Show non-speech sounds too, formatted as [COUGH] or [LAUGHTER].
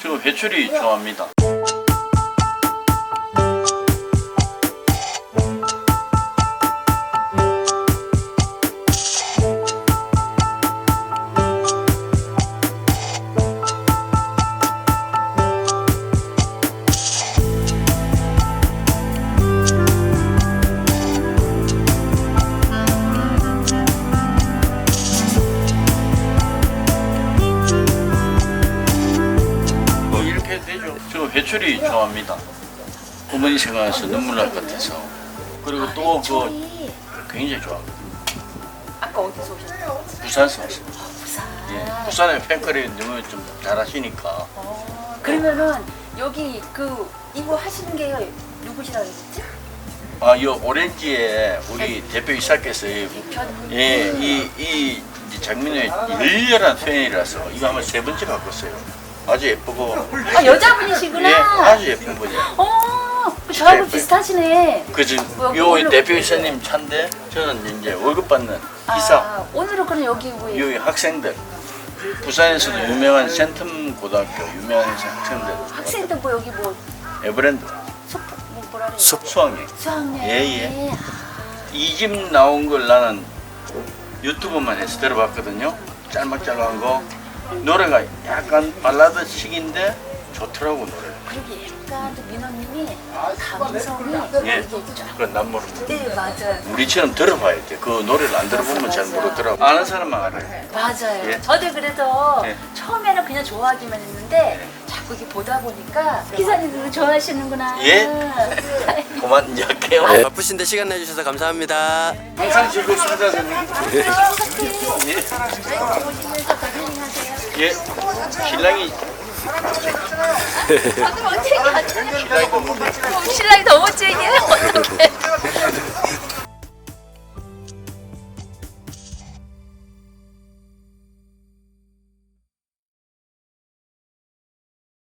저 회출이 좋아합니다. 해도 되죠. 저 회출이 좋아합니다. 어머니 생각해서 눈물 날 것 같아서. 그리고 또그 회초리. 굉장히 좋아합니다. 아까 어디서 오셨어요? 부산에서 왔어요. 부산. 예. 부산에 팬클이 너무 좀 잘하시니까. 어, 그러면은 여기 그 이거 하시는 게 누구시라고 했지? 아, 이 오렌지에 우리 대표 이사께서 이- 편. 예, 이, 이 이제 장민의 열렬한 팬이라서 이거 한번 세 번째 바꿨어요. 아주 예쁘고. 아 여자분이시구나. 예, 아주 예쁜 분이에요. 어, 저하고 예뻐요. 비슷하시네. 그 지금 여기 요 오늘- 대표 이사님 차인데 저는 이제 월급 받는 이사. 아, 오늘은 그럼 여기 왜? 요 학생들. 부산에서도 유명한 센텀 고등학교 유명한 학생들. 학생들 뭐 여기 뭐 에버랜드 수, 뭐 뭐라 그래? 수, 수학여행. 수학여행. 예, 예. 아, 이집 나온 걸 나는 유튜브만 해서 들어봤거든요. 짤막짤막한 거. 노래가 약간 발라드식인데 좋더라고 노래. 그러게 약간 또 민호님이 감성이 예. 이게 좀- 그건 난 모르고. 네 맞아요. 우리처럼 들어봐야 돼. 그 노래를 안 들어보면 잘 모르더라고. 아는 사람만 알아요. 맞아요. 예. 저도 그래서 예. 처음에는 그냥 좋아하기만 했는데 자꾸 이렇게 보다 보니까 기사님들도 좋아하시는구나. 예. [LAUGHS] 그만 할게요. 네, 바쁘신데 시간 내주셔서 감사합니다. 항상 즐겁습니다, 선생님. 예. 예. 신랑이 저도 어떻게 하죠? 신랑이